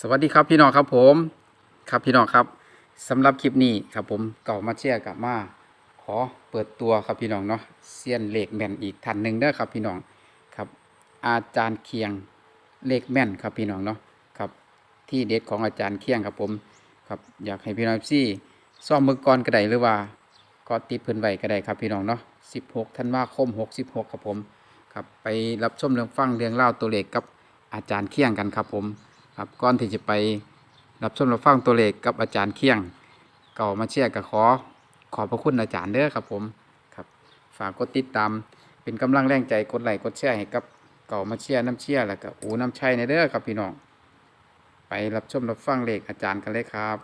สวัสดีครับพี่น้องครับผมครับพี่น้องครับสำหรับคลิปนี้ครับผมเก่ามาเชียร์กับมาขอเปิดตัวครับพี่น้องเนาะเซียนเหล็กแม่นอีกท่านหนึ่งเด้อครับพี่น้องครับ อาจารย์เคียงเลขแม่นครับพี่น้องเนาะครับที่เด็ดของอาจารย์เคียงครับผมครับอยากให้พี่น้องซี่ซ่อมมือก่อนก็ได้หรือว่าก็ติดเพิ่นไว้ก็ได้ครับพี่น้องเนาะ16 ธันวาคม 66 ครับผมครับไปรับชมเรื่องฟังเรื่องเล่าตัวเลขกับอาจารย์เคียงกันครับผม ครับก่อนที่จะไปรับชมรับฟังตัวเลขกับอาจารย์เคียง เก่ามาเชียร์กับขอ ขอบพระคุณอาจารย์เด้อครับผมครับฝากกดติดตามเป็นกำลังแรงใจกดไลค์กดแชร์ให้กับเก่ามาเชียร์น้ำเชียร์แล้วก็อูน้ำชัยในเด้อครับพี่น้องไปรับชมรับฟังเลขอาจารย์กันเลยครับ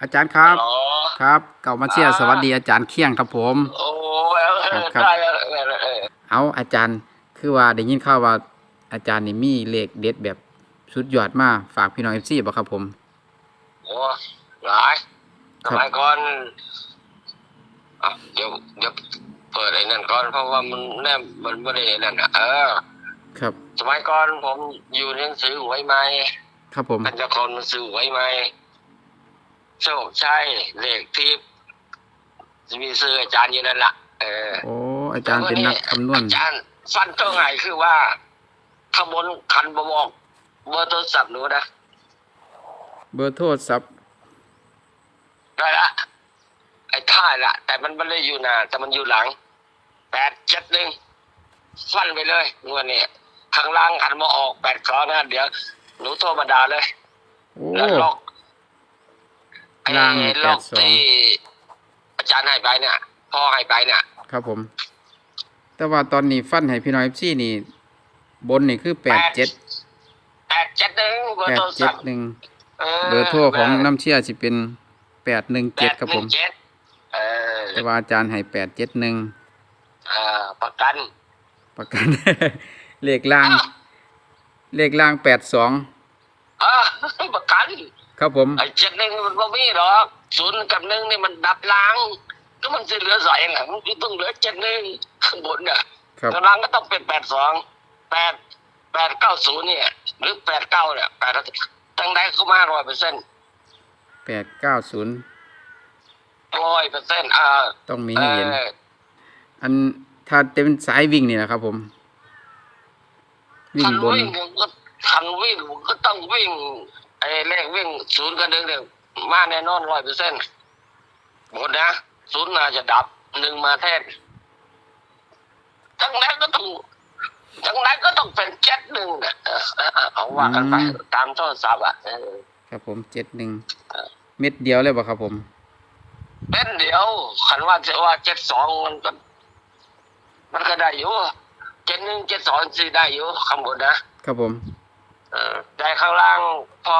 อาจารย์ครับอ๋อครับ เก่ามาเชียร์สวัสดีอาจารย์เคียงครับผม โอ้เออครับครับได้แล้ว เออเออเอาอาจารย์คือว่าได้ยินข่าวว่าอาจารย์นี่มีเลขเด็ดแบบสุดยอดมาฝากพี่น้องเอฟซีบ่ครับผมโอ้หลายคสรับมัยก่อนอะเดี๋ยวเดี๋ยวเปิดไอ้นั่นก่อนเพราะว่ามันแน่มันไม่ได้นั่นอะเออ ครับ สมัยก่อนผมอยู่ในหนังสือหวยไหมครับผมอันจะคนหนังสือหวยไหมโชคชัยเลขทิพย์จะมีซื้ออาจารย์อยู่นั่นล่ะเออโอ้ อาจารย์เป็นนักคำนวณอาจารย์ฟันตัวไงคือว่าขบวนคันบบอกเบอร์โทรศัพท์หนูนะเบอร์โทรศัพท์ได้ละไอ้ท่ายละแต่มันไม่ได้อยู่หนาแต่มันอยู่หลังแปดเจ็ดหนึ่งฟันไปเลยงวดนี้ข้างล่างหันมาออกแปดสองนะเดี๋ยวหนูโทรมาด่าเลยโอ้แล้วล็อกไอ้ล่างล็อก82ที่อาจารย์ให้ไปเนี่ยพ่อให้ไปเนี่ยครับผม แต่ว่าตอนนี้ฟันให้พี่น้องเอฟซีนี่ บนนี่คือแปดเจ็ดแปดเจ็ดหนึ่งเบอแปร์ดโทรเจ็ศัดพท์หนึ่งเออเบอร์โทรของน้ำเชี่ยสิเป็นแปดหนึ่งเจ็ดครับผม แปหนึ่งเจ็ดเออแต่ว่าอาจารย์ให้แปดเจ็ดหนึ่งเอ่อประกันประกัน เลขล่าง เลขล่างแปดสองเออประกันครับผม ไอ้เจ็ดหนึ่งมันบ่มีหรอกศูนย์กับหนึ่งนี่มันดับล้าง ก็มันจะเหลือสองอะมันก็ต้องเหลือเจ็ดหนึ่ง ข้างบนน่ะครับข้างล่างก็ต้องเป็นแปดสองแปดแปดเก้าศูนย์เนี่ย หรือแปดเก้าเนี่ยแปดตั้งได้ก็มาร้อยเปอร์เซ็นต์แปดเก้าศูนย์ร้อยเปอร์เซ็นต์อ่าต้องมีเอให้เห็นออันถ้าเต็มสายวิ่งนี่นะครับผม วิ่งคันบน วิ่งก็คันวิ่งก็ต้องวิ่งไอ้เลขวิ่งศูนย์กับหนึ่งเนี่ยมาแน่นอนร้อยเปอร์เซ็นต์หมดนะศูนย์น่าจะดับหนึ่งมาแทนทั้งนั้นก็ต้อง ทั้งนั้นก็ต้องเป็นเจ็ดหนึ่งเนี่ยเออเออเออเอาว่ากันไปอืม ตามโทรศัพท์อะเออครับผมเจ็ดหนึ่งเม็ดเดียวเลยบ่ครับผม เป็นเดียวคันว่าจะว่าเจ็ดสองมันก็ มันก็ได้อยู่เจ็ดหนึ่งเจ็ดสองซื้อได้อยู่ข้างบนนะครับผมเออได้ข้างล่างพอ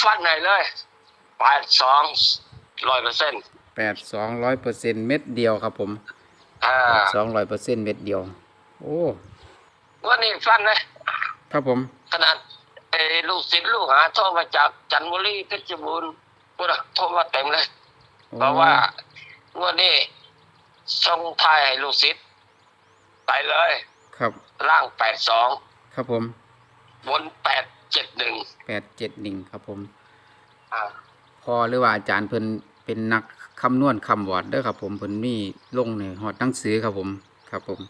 ฟันไหนเลยแปดสองร้อยเปอร์เซ็นต์แปดสองร้อยเปอร์เซ็นเม็ดเดียวครับผมอ่า สองร้อยเปอร์เซ็นเม็ดเดียว โอ้วันนี้ฟันเลยครับผม ขนาดเออลูกศิษย์ลูกหาโทรมาจากจันทบุรีเพชรบูรณ์พูดอะโทรมาเต็มเลยโอ้เพราะว่างวดนี้ส่งท้ายให้ลูกศิษย์ไปเลย ครับล่างแปดสองครับผม บนแปดเจ็ดหนึ่งแปดเจ็ดหนึ่งครับผมอ่าพอหรือว่าอาจารย์เพิ่นเป็นนักคำนวณคำวอดเด้อครับผมเพิ่นมีลงในหอดหนังสือครับผม ครับผม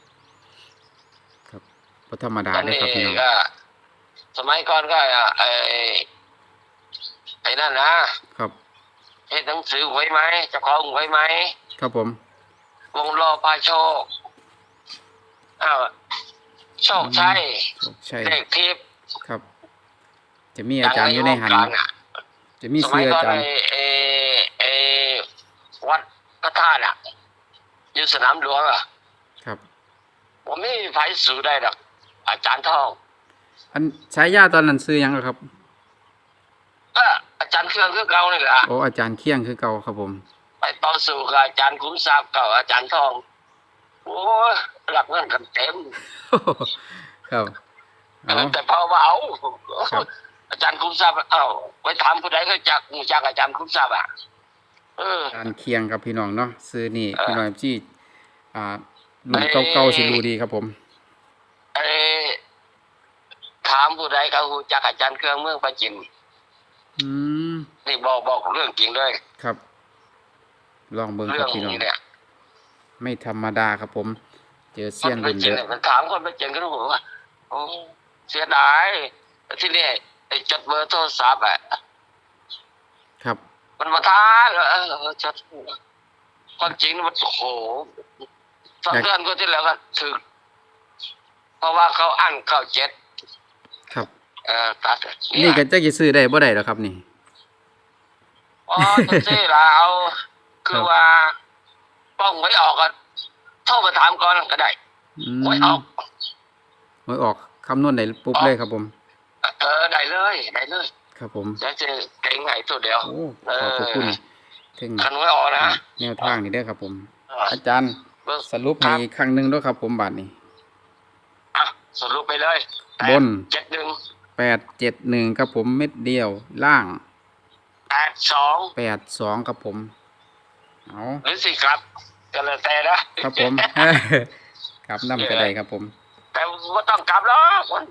ครับบ่ธรรมดาตอนเด้อนี้ครับพี่น้องก็สมัยก่อนก็ไอ้ไอ้นั่นนะครับเห็นหนังสือไว้ไหมเจะของไว้ไหม ครับผมวงรอพาโชคอ้าวโชคชัยโอ้ใช่เลขทิพย์ครับ จะมีอาจารย์อยู่ในหันดังวงการอะจะมีสมัเสื้ยออาก่อนจารย์ไอ้ไอ้ไอ้วัดพระธาตุอะอยู่สนามหลวงอะครับ ผมไม่มีไฟสูได้หรอก อาจารย์ทองอันฉายาตอนนั้นซื้อหยังอะครับก็อาจารย์เครื่องคือเก่านี่แหละโอ้อาจารย์เคียงคือเก่าครับผม ไปต่อสู้กับอาจารย์คุ้มทรัพย์เก่าอาจารย์ทองโอ้ยหลักเงินกันเต็มครับเอา แต่พอว่าเอาครับ อาจารย์คุ้มทรัพย์เอ้าไปถามผู้ใดก็จักรู้จักอาจารย์คุ้มทรัพย์อะเออ อาจารย์เคียงกับพี่น้องเนาะซื้อนี่เออพี่น้องที่อ่ารุ่นเก่าๆสิรู้ดีครับผม ถามผู้ใดเขาหูจักอาจารย์เครื่องเมืองประจินอืมนี่บอกบอกเรื่องจริงเลยครับ ลองเบิ่งคเรื่รัอบงพี่น้องนี้เนี่ยไม่ธรรมดาครับผม เจอคเซียนนไปรุ่นจิเยนอะเนี่ยมันถามคนไปจินก็รู้ว่าโอ้เสียดายที่นี่ไอ้จดเบอร์โทรศัพท์อะครับ มันมาท้าเหรอเออจดความจริงมันโอ้โหสองเดือนก็ที่แล้วก็ถึงเพราะว่าเขาอั้นเก้าเจ็ด ครับ เอ่อตัดนี่ก็จะกี่ซื้อได้บ่ได้หรอครับนี่ อ๋อจังซี่ล่ะเอา คือว่าป้องไว้ออกก็โทรมาถามก่อนก็ได้อืมไว้ออกหวยออกคำนวณได้ปุ๊บเลยครับผม เออได้เลยได้เลยครับผมจะจะเก่งไงตัวเดียว โอ้ขอบพระคุณถึงคันไว้ออกนะ แนวทางนี้เด้อครับผมเอออาจารย์เบิ่ง สรุปให้อีกครั้งหนึงด้วยครับผมบาทนี้อะ สรุปไปเลยบนเจ็ดหนึ่งแปดเจ็ดหนึ่งครับผมเม็ดเดียวล่างแปดสองแปดสองครับผมเอาหรือสิครับก็แล้วแต่นะครับผม ครับนำก็ได้ครับผม แต่ว่าต้องกลับหรอกมัน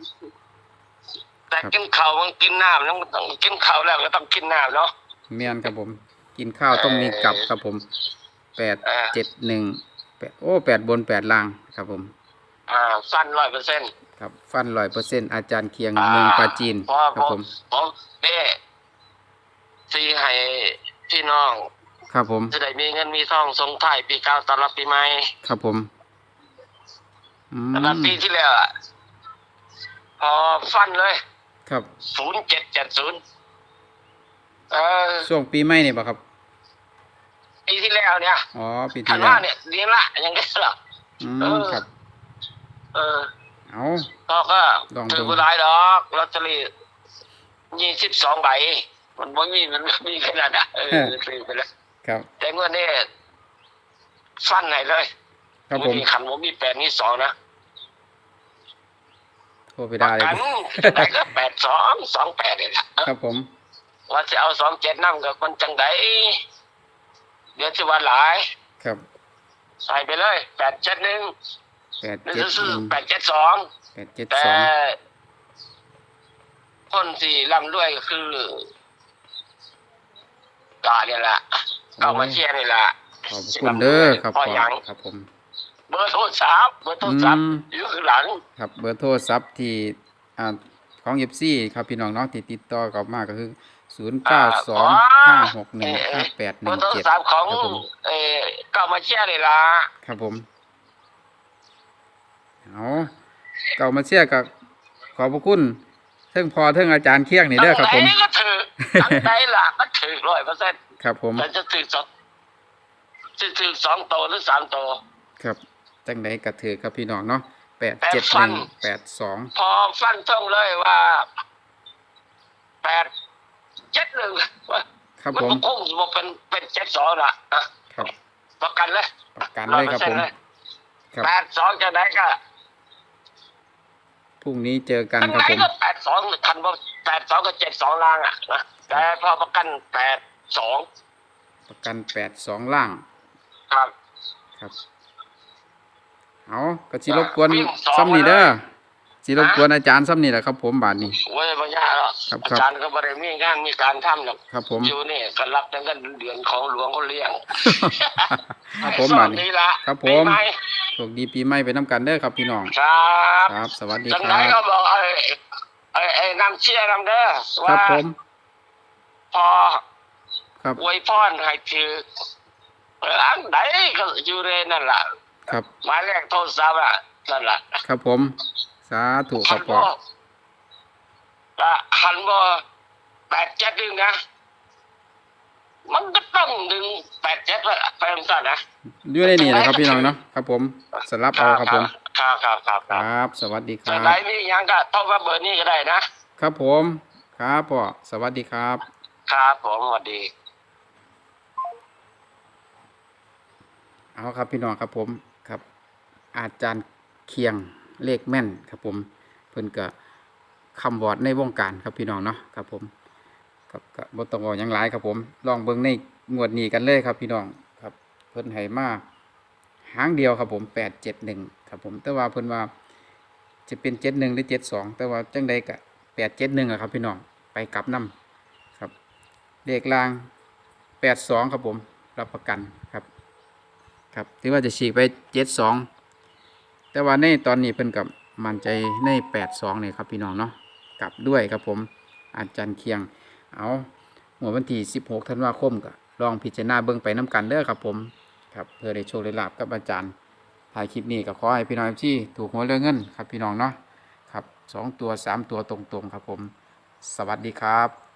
แต่ครับ กินข้าวมันกินน้ำแล้วมันต้องกินข้าวแล้วก็ต้องกินน้ำเนาะ เมียนครับผม กินข้าวต้องมีกลับครับผมแปดเออเจ็ดหนึ่งแปดโอ้แปดบนแปดล่างครับผม อ่าสั้นร้อยเปอร์เซ็นต์ครับฟันร้อยเปอร์เซ็นอาจารย์เคียงเมืองปราจีนเพราะครับผผมมผมเด้ที่ให้พี่น้องครับผมจะได้มีเงินมีทองส่งท้ายปีเก่าต้อนรับปีใหม่ครับผมอืมสำหรับปีที่แล้วอะพอฟันเลยครับ ศูนย์เจ็ดเจ็ดศูนย์เออช่วงปีใหม่นี่ป่ะครับปีที่แล้วเนี่ยอ๋อปีถัที่นแล้วว่าเนี่ยเลี้ยงละยังไงล่ะ อืเอมอครับ เออเอาก็ก็ลองดูถือบุหลายดอกลอตเตอรี่ยี่สิบสองใบ มันบ่มีมันมีขนาดอะเออซื้อไปแล้วครับ แต่เมื่อนี้ฟันไหนเลยครับผมมีขันผมมีแปดนี่สองนะโทรไปได้เลยกันไหนก็แปดสองสองแปดนี่แหละครับผม ว่าจะเอาสองเจ็ดนั่กับคนจังไดเดี๋ยวจะว่าหลาย ครับ ใส่ไปเลยแปดเจ็ดหนึ่ง แปดหรือเจ็ดซื้อหนึ่งแปดเจ็ดสองแปดเจ็ดแต่สองคนที่ร่ำรวยก็คือกาเนี่ยแหละเอามาเชียร์นี่แหละขอบคุณเด้อครับพ่อพ่อยังครับผม เบอร์โทรศัพท์เบอร์โทรศัพท์อืมอยู่ข้างหลัง ครับเบอร์โทรศัพท์ที่อ่าของเอฟซีครับพี่น้องเนาะที่ติดต่อกลับมาก็คือศูนย์เก้าสองห้าหกหนึ่งห้าแปดหเบอนึ่งร์โทรเจ็ดศัพท์ของครับผมเออเก้ามาเชียร์นี่ล่ะครับผม เอาเก่ามาเชื่อกับขอบพระคุณเทิงพอเทิงอาจารย์เคียงนี่เด้อครับผมตั้งไหนก็ถือตั้งไหนล่ะก็ถือร้อยเปอร์เซ็นต์ครับผมแต่จะถือสองจะถือสองโตวหรือสามโตวครับจังใดกระถือครับพี่น้องเนาะแปดแปดเจ็ดฟัหนึ่นงแปดสองพอฟันท่องเลยว่าแปดเจ็ดหนึ่งครับมันผมก็คงบอกเป็นเป็นเจ็ดสองละอะครับประกันเลยประกันเลยครับผมเลยครับแปดสองจะไหนก็พ รุ่งนี้เจอกันทั้งครับไหนผมก็แปดสองคันว่าแปดสองก็เจ็ดสองล่างอะนะแต่พอประกันแปดสองประกันแปดสองล่าง ครับครับเอาก็สิรบกวนวิ่งสองซ้ำนี่เด้อมาเลยสิรบกวนอาจารย์ซ้ำนี่แหละครับ ผมบาทนี้เว้ยไม่ยากหรอกครับอาครับจารย์ก็บริมีงานมีการทำหรอกครับผมอยู่นี่ก็รับตั้งแต่เดือนของหลวงเขาเลี้ยงครับผมสบาวัทสนี้ดีละครับผมปีใหโช คดีปีใหม่ไปน้ำกันเด้อครับพี่น้อง ครับครับ สวัสดีจังคไหนรับ ก็บอกไอ้ไอ้ไอ้นำเชียร์นำเด้อคว่ารับผม พอครับ อวยพรให้ถือเอออันไหนก็อยู่ในนั่นล่ะครับ หมายเลขโทรศัพท์อะนั่นล่ะครับผม สาธุคหัรับนพ่อบ่ก็หันบ่แปดเจ็ดดึงนะ มันก็ต้องดึงแปดเจ็ดละไปทำกันนะอยู่ในนี่นะครับพี่น้องเนาะครับผมสลับเอาครับผมครับครับครับคครับรับ สวัสดีคจะรับไหนมีหยังก็โทรมาเบอร์นี้ก็ได้นะครับผมครับพ่อสวัสดีครับ ครับผมสวัสดีเอาครับพี่น้องครับผมครับ อาจารย์เคียงเลขแม่นครับผมเพิ่นก็คำวอดในวงการครับพี่น้องเนาะครับผม ครับก็บ่ต้องบอกยังหลายครับผม ลองเบิ่งในงวดนี้กันเลยครับพี่น้องครับ เพิ่นให้มาหางเดียวครับผม871ครับผม แต่ว่าเพิ่นว่าจะเป็นเจ็ดหนึ่งหรือเจ็ดสองแต่ว่าจังใดกะแปดเจ็ดหนึ่งอะครับพี่น้องไปกลับนํครับเลขล่างแปดสองครับผมรับประกันครับ ครับที่ว่าจะฉีกไปเจ็ดสองแต่ว่าในตอนนี้เพิ่นกับมั่นใจในแปดสองเนี่ยครับพี่น้องเนาะกลับด้วยครับผมอาจารย์เคียง เอาหัววันที่สิบหกธันวาคมก็ลองพิจารณาเบิ่งไปน้กันเด้อครับผมครับเพื่อได้โชคได้ลาบกับอาจารย์ถ่ายคลิปนี้ก็ขอให้พี่น้องที่ถูกหัวเรื่องเงินครับพี่น้องเนาะครับสองตัวสามตัวตรงๆครับผม สวัสดีครับ